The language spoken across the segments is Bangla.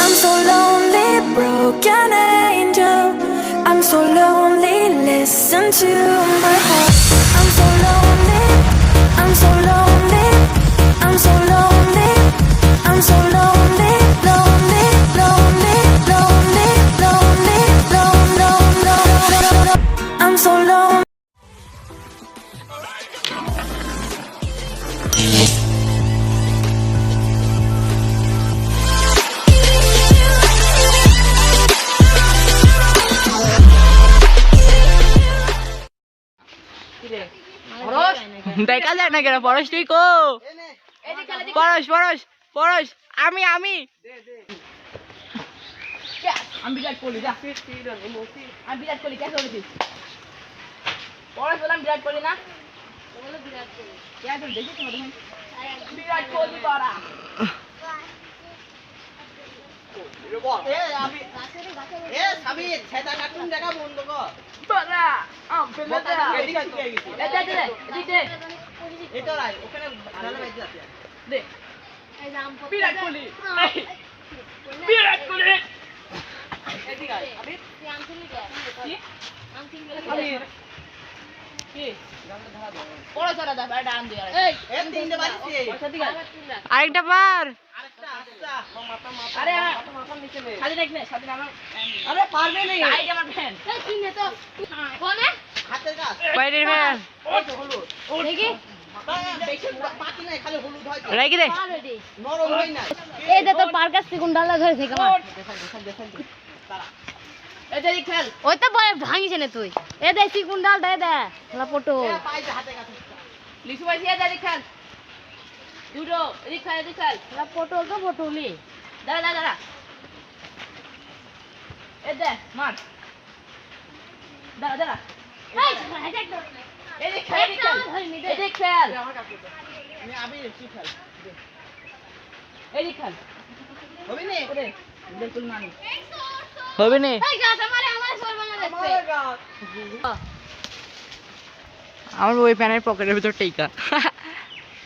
I'm so lonely, broken angel. I'm so lonely, listen to my heart. I'm so lonely, I'm so lonely, I'm so lonely, I'm so lonely, lonely, lonely, দেখা যায় না কেন? পরশ তুই কো। পরশ পরশ পরশ আমি আমি। আমি বিরাট কোহলি যা। আমি বিরাট কোহলি কে করেছিস পরশ বললাম বিরাট কোহলি না? কে তোর দেখিস না তুমি? বিরাট কোহলি করা। বাবা আম ফেলে দে এদিক দে দে বিরাট কোহলি এই, বিরাট কোহলি কি? বড় চড়া দা বাইরে ডান দিয়ে আরেকটা পার আরে দেখ না আমার আরে পারবে না। আমার ফ্যান মার এটা দেখ। খেল ওই তো বলে ভাঙিছে না তুই। এ দে চিকুন ডালটা এ দে না পটো ভাই দিয়ে দেখ খেল দুটো এদিক খেল না পটল তো পটলি দাঁড়া দাঁড়া দাঁড়া। এ দে মার। দাঁড়া দাঁড়া। এদিক খেল এদিক খেল এদিক খেল এদিক খেল ওরে, বিলকুল মানি হবে না আমার ওই প্যানের পকেটের ভিতর টেকা।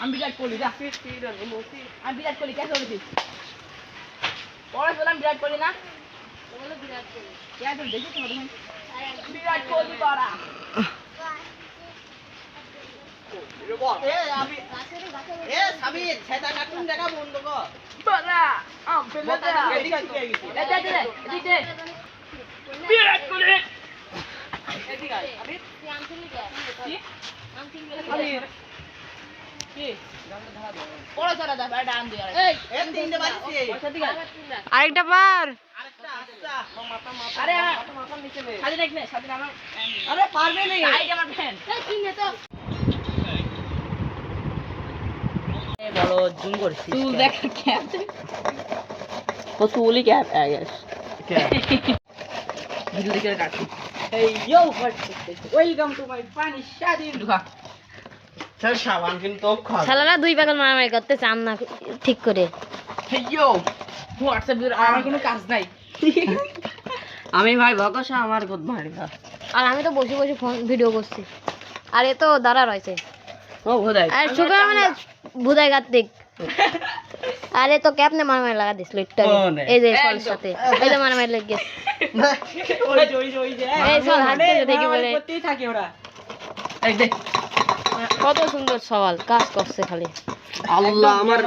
আমি বিরাট কোহলি যা আমি বিরাট কোহলি কে করেছিস পরশ বললাম বিরাট কোহলি না? বিরাট কোহলি করা। বাবা আম ফেলে দে এ দে দে এদিক দে বিরাট কোহলি কি বড় চড়া দা বাইরে ডান দিয়ে আরেকটা পার। আরে সাথে দেখ না সাথে আমার আরে পারবে না। এই জুম দেখ ও তুলি গেস ভিডিও দেখে yo welcome to my funny স্বাধীন ঢুকা শালারা দুই পাগল মারামারি করতে চান না ঠিক করে। আমার কোনো কাজ নাই। আমি ভাই বকসা আমার খুব মারি আর আমি তো বসে বসে ফোন ভিডিও করছি। আর এ তো দাঁড়া রয়েছে। ও ভোদাই আর সুগার মানে ভুদাই কার্তিক। আরে তো ক্যাপ নে মারামারি লাগা দিছিল নে। এই যে ফল সাথে। এই যে মারামারি লেগে গেছে। ওই ওই ওই যে। এই হাঁটতে যে দেখি বলে। করতেই থাকে ওরা। এই দে কত সুন্দর সওয়াল কাজ করছে খালি। আল্লাহ আমার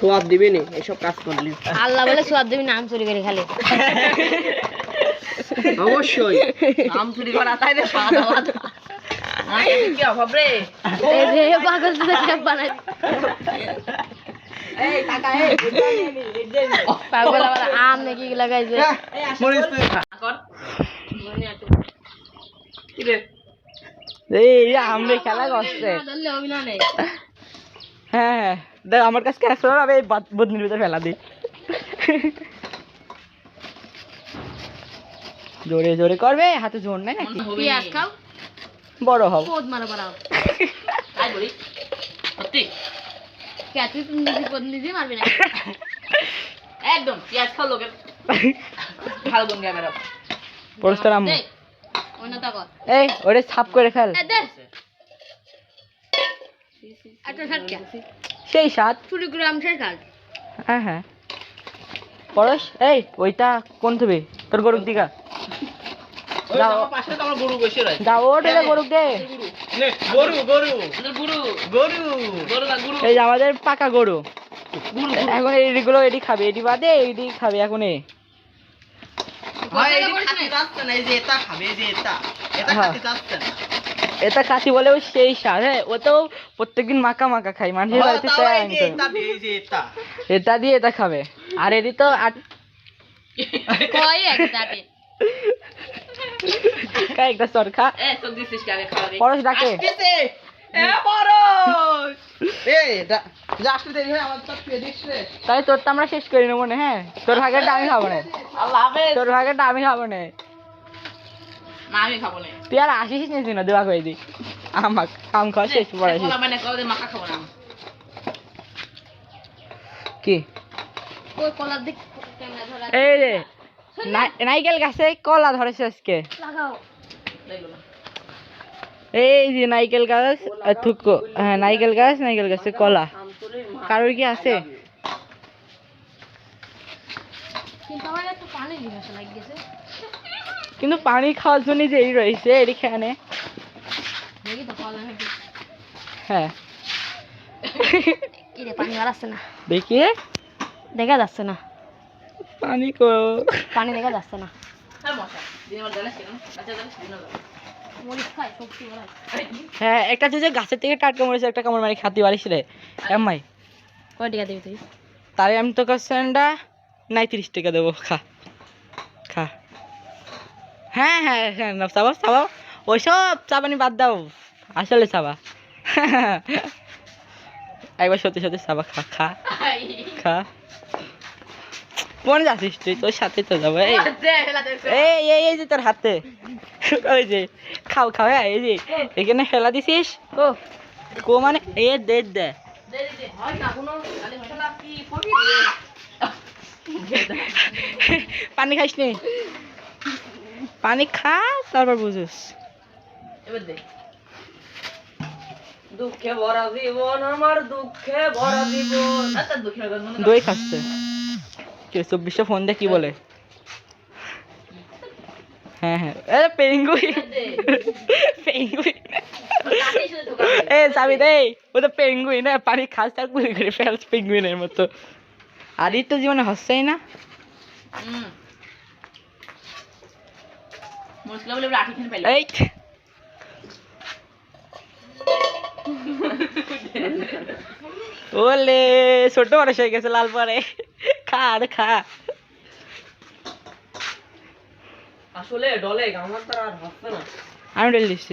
সোয়াব দিবে নি এসব কাজ করলি। আল্লাহ বলে সোয়াদ দেবী নাম চুরি করে খালি। অবশ্যই। নাম চুরি করা তাই রে সাদা কি অভাব রে? এই যে পাগল সুদে ক্যাপ বানাই এই টাকা এই পাগল আবার আম নাকি লাগাইছে। এই আমরা খেলা করছে। ধরলে অভিনয় নেই হ্যাঁ হ্যাঁ। দেখ আমার কাছে ক্যাশ আমি এই বদনির ভিতরে ফেলা দিই জোরে জোরে করবে হাতে জোর নাই নাকি? পেঁয়াজ খাও। বড় হব পোদ মারা বাড়াও তাই বলি সত্যি? কে তুমি নিজে পোদ নিজে মারবি না। একদম পেঁয়াজ খাও লোকে। ভালো গুন গায়ে বেরো। পরস্তার আম্মু দে অন্যটা কর এই ওরে ছাপ করে ফেল। সেই সাত হ্যাঁ হ্যাঁ। পরশ এই ওইটা কোন থবে? তোর গরুক দিকা দাও। পাশে তো আমার গরু বসে রয়েছে। দাও ওট এটা গরুক দে। গরু গরু। আমাদের গুরু। গরু। গরু না গুরু। এই যে আমাদের পাকা গরু। এখন এইগুলো এডি খাবে এডি বাদে এডি খাবে এখন এটি খাতে যাচ্ছে না এই যে এটা খাবে এই যে এটা। এটা হ্যাঁ। খাতে যাচ্ছে না। এটা কাছি বলেও সেই স্বাদ হ্যাঁ ও তো প্রত্যেকদিন মাখা মাখা খাই মানুষের হ্যাঁ, বাড়িতে। এটা দিয়ে এটা। এটা দিয়ে এটা খাবে। আর এডি তো আট একটা চর খা এ চোখ দিছিস কি আগে খাওয়া রে পরশ ডাকে। পরশ। তাই তোর তো আমরা শেষ করে না হ্যাঁ? তোর ভাগেরটা আমি খাব না। তোর ভাগেরটা আমি খাব না। না আমি খাব না। তুই আর আসিস নিয়েছি না দেওয়া করে দি আমাক কাম খাওয়া শেষ বলা মানে কি? এই রে নাই- নাইকেল গাছে কলা ধরেছে আজকে। লাগাও। এই যে নাইকেল গাছ থুকো হ্যাঁ নাইকেল গাছ নাইকেল গাছে কলা। কারোর কি আছে? কিন্তু আমার একটু পানি জিনিস লাগ গেছে। কিন্তু খাওয়ার জন্য যে এই রয়েছে এটি খেয়ে নে। দেখি তো কলা নাকি হ্যাঁ। পানি না? দেখি। দেখা যাচ্ছে না। পানি কো। পানি দেখা যাচ্ছে না। হ্যাঁ আচ্ছা হ্যাঁ একটা যে গাছের থেকে টাটকা মরেছে একটা কামড় মারি খাতি পারিস রে। এমাই কয় টাকা দিবি তুই? তারে আমি তো কাছেনটা নাই তিরিশ টাকা দেবো খা। খা। হ্যাঁ হ্যাঁ হ্যাঁ চাবাও চাবাও ওইসব চাবানি বাদ দাও। আসলে চাবা। একবার সত্যি সত্যি চাবা খা খা। খা। মনে যাচ্ছিস তুই তোর সাথে তো যাব এই। এই এই এই যে তোর হাতে। ওই যে। খাও খাও হ্যাঁ এই যে এখানে ফেলা দিছিস? ও কো মানে এ দে দে। পানি খাইস নি? পানি খা তারপর বুঝিস। এবার দে। দুঃখে ভরা জীবন আমার দুঃখে ভরা জীবন। আচ্ছা দই খাচ্ছে। কে চব্বিশটা ফোন দিয়ে কি বলে? হ্যাঁ হ্যাঁ। পেঙ্গুইন পেঙ্গুইন এ ও তো পেঙ্গুইন হ্যাঁ পানি খাস, তার কুড়ি করে ফেলস পেঙ্গুইনের মতো। তো জীবনে হচ্ছেই না। ওলে, ছোট মানুষ হয়ে গেছে লাল পরে। খা আর খা। আসলে ডলে আমার তো আর হচ্ছে না। আমি ডেল দিচ্ছি।